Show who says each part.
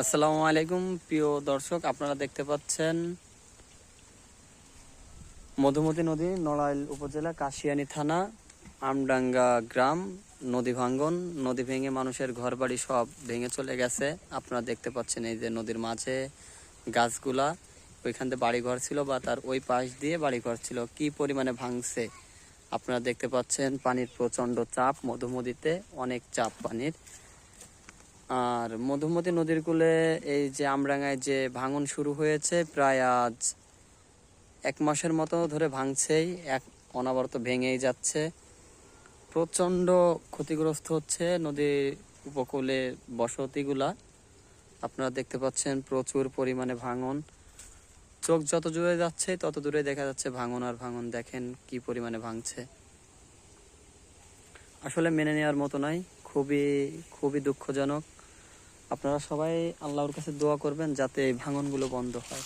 Speaker 1: আসসালামু আলাইকুম, প্রিয় দর্শক, আপনারা দেখতে পাচ্ছেন মধুমতি নদী, নড়াইল উপজেলা, কাশিয়ানী থানা, আমডাঙ্গা গ্রাম, নদী ভাঙ্গন। নদী ভেঙে মানুষের ঘরবাড়ি সব ভেঙে চলে গেছে। আপনারা দেখতে পাচ্ছেন এই যে নদীর মাঝে গাছগুলা। ওইখান থেকে বাড়িঘর ছিল বা তার ওই পাশ দিয়ে বাড়িঘর ছিল। কি পরিমাণে ভাঙছে? আপনারা দেখতে পাচ্ছেন পানির প্রচণ্ড চাপ। মধুমতিতে অনেক চাপ পানির। আর মধুমতি নদীর কূলে এই যে আমরাঙ্গায় যে ভাঙন শুরু হয়েছে, প্রায় আজ এক মাসের মতো ধরে ভাঙছেই, এক অনাবরত ভেঙেই যাচ্ছে। প্রচণ্ড ক্ষতিগ্রস্ত হচ্ছে নদীর উপকূলে বসতিগুলা। আপনারা দেখতে পাচ্ছেন প্রচুর পরিমাণে ভাঙন। চোখ যত দূরে যাচ্ছে, তত দূরে দেখা যাচ্ছে ভাঙন আর ভাঙন। দেখেন কি পরিমাণে ভাঙছে। আসলে মেনে নেওয়ার মতো নয় খুবই খুবই দুঃখজনক। আপনারা সবাই আল্লাহর কাছে দোয়া করবেন যাতে এই ভাঙনগুলো বন্ধ হয়।